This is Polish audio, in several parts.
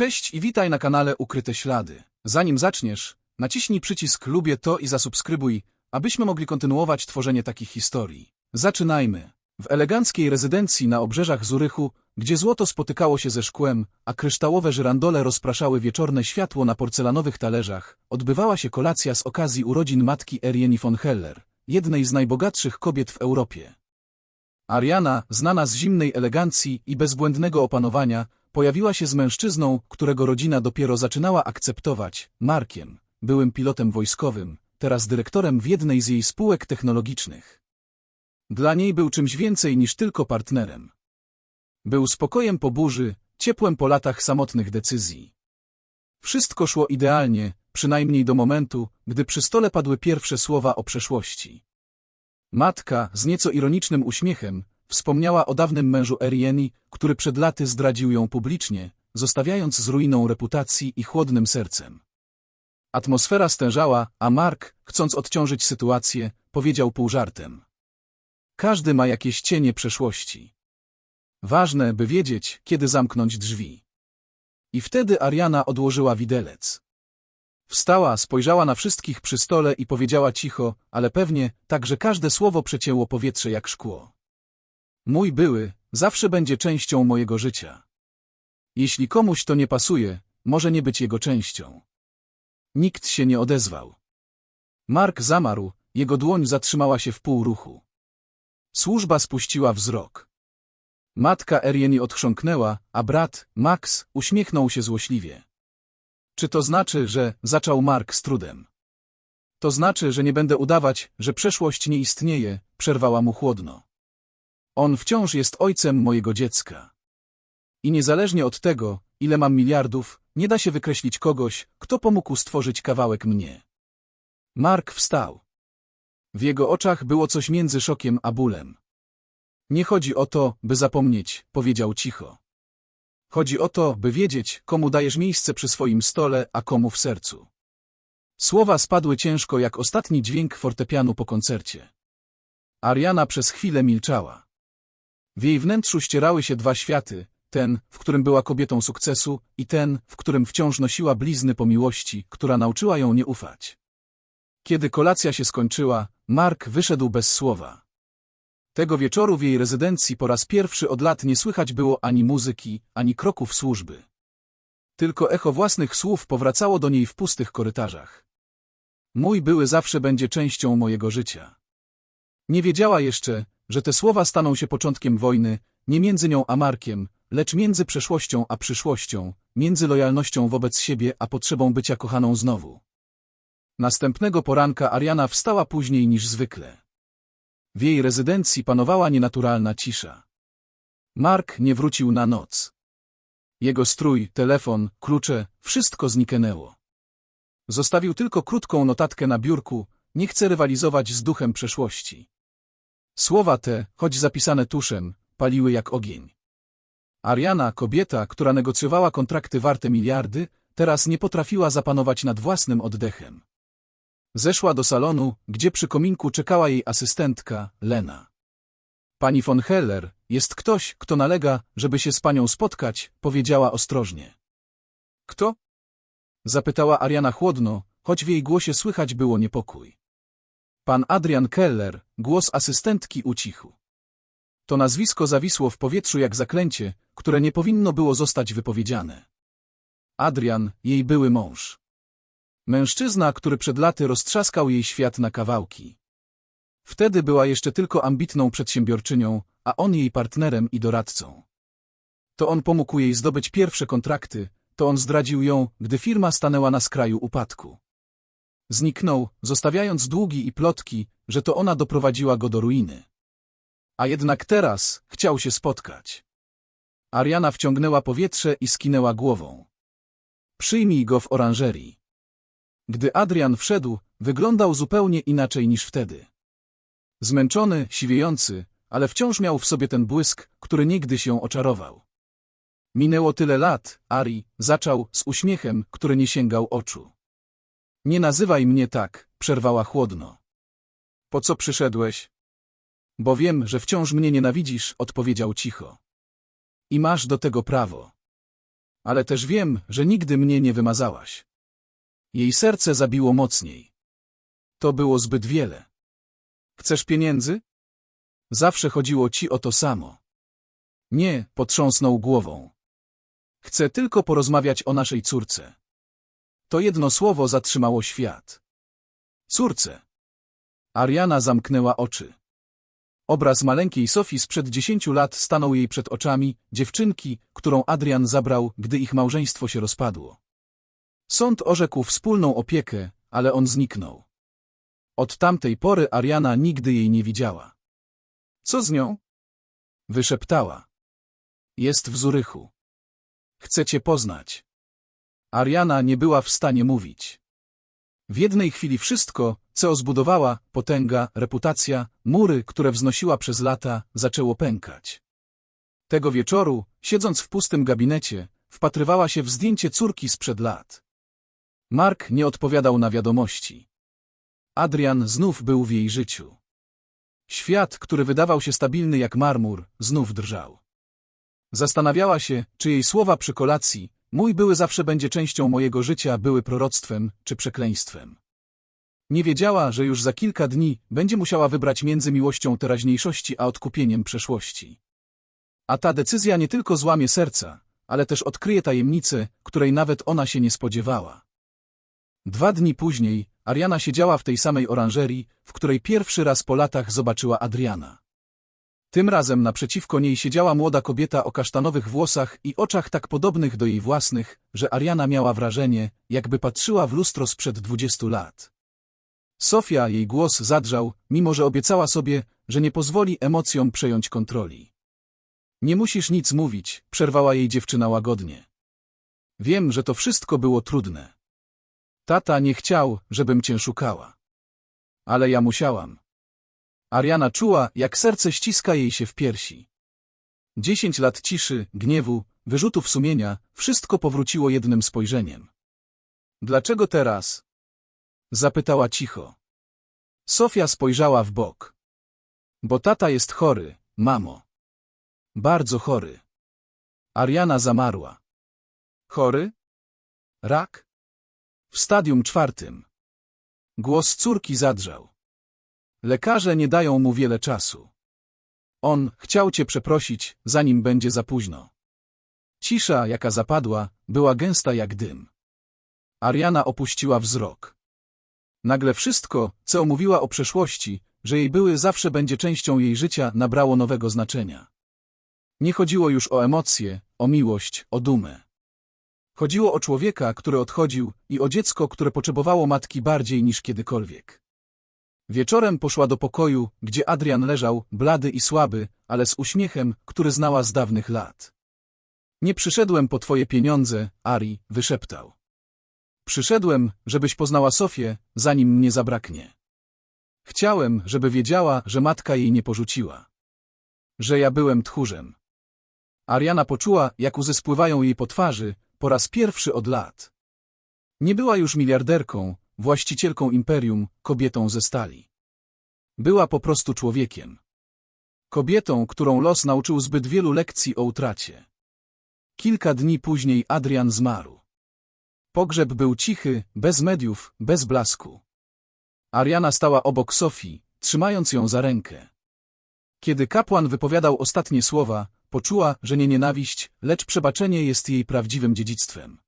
Cześć i witaj na kanale Ukryte Ślady. Zanim zaczniesz, naciśnij przycisk lubię to i zasubskrybuj, abyśmy mogli kontynuować tworzenie takich historii. Zaczynajmy. W eleganckiej rezydencji na obrzeżach Zurychu, gdzie złoto spotykało się ze szkłem, a kryształowe żyrandole rozpraszały wieczorne światło na porcelanowych talerzach, odbywała się kolacja z okazji urodzin matki Erieni von Heller, jednej z najbogatszych kobiet w Europie. Ariana, znana z zimnej elegancji i bezbłędnego opanowania, pojawiła się z mężczyzną, którego rodzina dopiero zaczynała akceptować, Markiem, byłym pilotem wojskowym, teraz dyrektorem w jednej z jej spółek technologicznych. Dla niej był czymś więcej niż tylko partnerem. Był spokojem po burzy, ciepłem po latach samotnych decyzji. Wszystko szło idealnie, przynajmniej do momentu, gdy przy stole padły pierwsze słowa o przeszłości. Matka, z nieco ironicznym uśmiechem, wspomniała o dawnym mężu Erieni, który przed laty zdradził ją publicznie, zostawiając z ruiną reputacji i chłodnym sercem. Atmosfera stężała, a Mark, chcąc odciążyć sytuację, powiedział pół żartem. Każdy ma jakieś cienie przeszłości. Ważne, by wiedzieć, kiedy zamknąć drzwi. I wtedy Ariana odłożyła widelec. Wstała, spojrzała na wszystkich przy stole i powiedziała cicho, ale pewnie, tak że każde słowo przecięło powietrze jak szkło. Mój były, zawsze będzie częścią mojego życia. Jeśli komuś to nie pasuje, może nie być jego częścią. Nikt się nie odezwał. Mark zamarł, jego dłoń zatrzymała się w pół ruchu. Służba spuściła wzrok. Matka Erieni odchrząknęła, a brat, Max, uśmiechnął się złośliwie. Czy to znaczy, że zaczął Mark z trudem? To znaczy, że nie będę udawać, że przeszłość nie istnieje, przerwała mu chłodno. On wciąż jest ojcem mojego dziecka. I niezależnie od tego, ile mam miliardów, nie da się wykreślić kogoś, kto pomógł stworzyć kawałek mnie. Mark wstał. W jego oczach było coś między szokiem a bólem. Nie chodzi o to, by zapomnieć, powiedział cicho. Chodzi o to, by wiedzieć, komu dajesz miejsce przy swoim stole, a komu w sercu. Słowa spadły ciężko jak ostatni dźwięk fortepianu po koncercie. Ariana przez chwilę milczała. W jej wnętrzu ścierały się dwa światy, ten, w którym była kobietą sukcesu i ten, w którym wciąż nosiła blizny po miłości, która nauczyła ją nie ufać. Kiedy kolacja się skończyła, Mark wyszedł bez słowa. Tego wieczoru w jej rezydencji po raz pierwszy od lat nie słychać było ani muzyki, ani kroków służby. Tylko echo własnych słów powracało do niej w pustych korytarzach. Mój były zawsze będzie częścią mojego życia. Nie wiedziała jeszcze, że te słowa staną się początkiem wojny, nie między nią a Markiem, lecz między przeszłością a przyszłością, między lojalnością wobec siebie a potrzebą bycia kochaną znowu. Następnego poranka Ariana wstała później niż zwykle. W jej rezydencji panowała nienaturalna cisza. Mark nie wrócił na noc. Jego strój, telefon, klucze, wszystko zniknęło. Zostawił tylko krótką notatkę na biurku, nie chce rywalizować z duchem przeszłości. Słowa te, choć zapisane tuszem, paliły jak ogień. Ariana, kobieta, która negocjowała kontrakty warte miliardy, teraz nie potrafiła zapanować nad własnym oddechem. Zeszła do salonu, gdzie przy kominku czekała jej asystentka, Lena. Pani von Heller, jest ktoś, kto nalega, żeby się z panią spotkać, powiedziała ostrożnie. Kto? Zapytała Ariana chłodno, choć w jej głosie słychać było niepokój. Pan Adrian Keller, głos asystentki ucichł. To nazwisko zawisło w powietrzu jak zaklęcie, które nie powinno było zostać wypowiedziane. Adrian, jej były mąż. Mężczyzna, który przed laty roztrzaskał jej świat na kawałki. Wtedy była jeszcze tylko ambitną przedsiębiorczynią, a on jej partnerem i doradcą. To on pomógł jej zdobyć pierwsze kontrakty, to on zdradził ją, gdy firma stanęła na skraju upadku. Zniknął, zostawiając długi i plotki, że to ona doprowadziła go do ruiny. A jednak teraz chciał się spotkać. Ariana wciągnęła powietrze i skinęła głową. Przyjmij go w oranżerii. Gdy Adrian wszedł, wyglądał zupełnie inaczej niż wtedy. Zmęczony, siwiejący, ale wciąż miał w sobie ten błysk, który niegdyś ją oczarował. Minęło tyle lat, Ari, zaczął z uśmiechem, który nie sięgał oczu. Nie nazywaj mnie tak, przerwała chłodno. Po co przyszedłeś? Bo wiem, że wciąż mnie nienawidzisz, odpowiedział cicho. I masz do tego prawo. Ale też wiem, że nigdy mnie nie wymazałaś. Jej serce zabiło mocniej. To było zbyt wiele. Chcesz pieniędzy? Zawsze chodziło ci o to samo. Nie, potrząsnął głową. Chcę tylko porozmawiać o naszej córce. To jedno słowo zatrzymało świat. Córce. Ariana zamknęła oczy. Obraz maleńkiej Sofii sprzed dziesięciu lat stanął jej przed oczami, dziewczynki, którą Adrian zabrał, gdy ich małżeństwo się rozpadło. Sąd orzekł wspólną opiekę, ale on zniknął. Od tamtej pory Ariana nigdy jej nie widziała. Co z nią? Wyszeptała. Jest w Zurychu. Chcę cię poznać. Ariana nie była w stanie mówić. W jednej chwili wszystko, co zbudowała, potęga, reputacja, mury, które wznosiła przez lata, zaczęło pękać. Tego wieczoru, siedząc w pustym gabinecie, wpatrywała się w zdjęcie córki sprzed lat. Mark nie odpowiadał na wiadomości. Adrian znów był w jej życiu. Świat, który wydawał się stabilny jak marmur, znów drżał. Zastanawiała się, czy jej słowa przy kolacji, mój były zawsze będzie częścią mojego życia, były proroctwem czy przekleństwem. Nie wiedziała, że już za kilka dni będzie musiała wybrać między miłością teraźniejszości a odkupieniem przeszłości. A ta decyzja nie tylko złamie serca, ale też odkryje tajemnicę, której nawet ona się nie spodziewała. Dwa dni później Ariana siedziała w tej samej oranżerii, w której pierwszy raz po latach zobaczyła Adriana. Tym razem naprzeciwko niej siedziała młoda kobieta o kasztanowych włosach i oczach tak podobnych do jej własnych, że Ariana miała wrażenie, jakby patrzyła w lustro sprzed dwudziestu lat. Sofia, jej głos zadrżał, mimo że obiecała sobie, że nie pozwoli emocjom przejąć kontroli. Nie musisz nic mówić, przerwała jej dziewczyna łagodnie. Wiem, że to wszystko było trudne. Tata nie chciał, żebym cię szukała. Ale ja musiałam. Ariana czuła, jak serce ściska jej się w piersi. Dziesięć lat ciszy, gniewu, wyrzutów sumienia, wszystko powróciło jednym spojrzeniem. Dlaczego teraz? Zapytała cicho. Sofia spojrzała w bok. Bo tata jest chory, mamo. Bardzo chory. Ariana zamarła. Chory? Rak? W stadium czwartym. Głos córki zadrżał. Lekarze nie dają mu wiele czasu. On chciał cię przeprosić, zanim będzie za późno. Cisza, jaka zapadła, była gęsta jak dym. Ariana opuściła wzrok. Nagle wszystko, co mówiła o przeszłości, że jej były zawsze będzie częścią jej życia, nabrało nowego znaczenia. Nie chodziło już o emocje, o miłość, o dumę. Chodziło o człowieka, który odchodził i o dziecko, które potrzebowało matki bardziej niż kiedykolwiek. Wieczorem poszła do pokoju, gdzie Adrian leżał, blady i słaby, ale z uśmiechem, który znała z dawnych lat. Nie przyszedłem po twoje pieniądze, Ari, wyszeptał. Przyszedłem, żebyś poznała Sofię, zanim mnie zabraknie. Chciałem, żeby wiedziała, że matka jej nie porzuciła. Że ja byłem tchórzem. Ariana poczuła, jak łzy spływają jej po twarzy, po raz pierwszy od lat. Nie była już miliarderką, właścicielką imperium, kobietą ze stali. Była po prostu człowiekiem. Kobietą, którą los nauczył zbyt wielu lekcji o utracie. Kilka dni później Adrian zmarł. Pogrzeb był cichy, bez mediów, bez blasku. Ariana stała obok Sofii, trzymając ją za rękę. Kiedy kapłan wypowiadał ostatnie słowa, poczuła, że nie nienawiść, lecz przebaczenie jest jej prawdziwym dziedzictwem.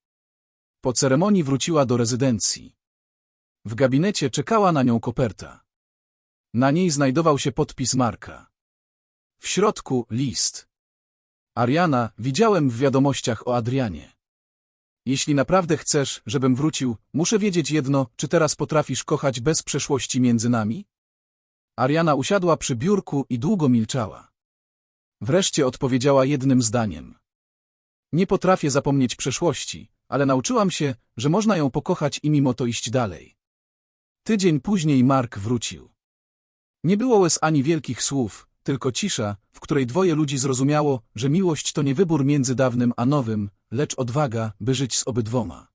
Po ceremonii wróciła do rezydencji. W gabinecie czekała na nią koperta. Na niej znajdował się podpis Marka. W środku list. Ariana, widziałem w wiadomościach o Adrianie. Jeśli naprawdę chcesz, żebym wrócił, muszę wiedzieć jedno, czy teraz potrafisz kochać bez przeszłości między nami? Ariana usiadła przy biurku i długo milczała. Wreszcie odpowiedziała jednym zdaniem. Nie potrafię zapomnieć przeszłości, ale nauczyłam się, że można ją pokochać i mimo to iść dalej. Tydzień później Mark wrócił. Nie było łez ani wielkich słów, tylko cisza, w której dwoje ludzi zrozumiało, że miłość to nie wybór między dawnym a nowym, lecz odwaga, by żyć z obydwoma.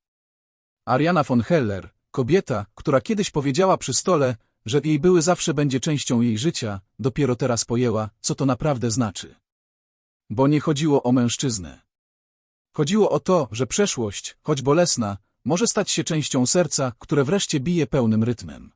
Ariana von Heller, kobieta, która kiedyś powiedziała przy stole, że jej były zawsze będzie częścią jej życia, dopiero teraz pojęła, co to naprawdę znaczy. Bo nie chodziło o mężczyznę. Chodziło o to, że przeszłość, choć bolesna, może stać się częścią serca, które wreszcie bije pełnym rytmem.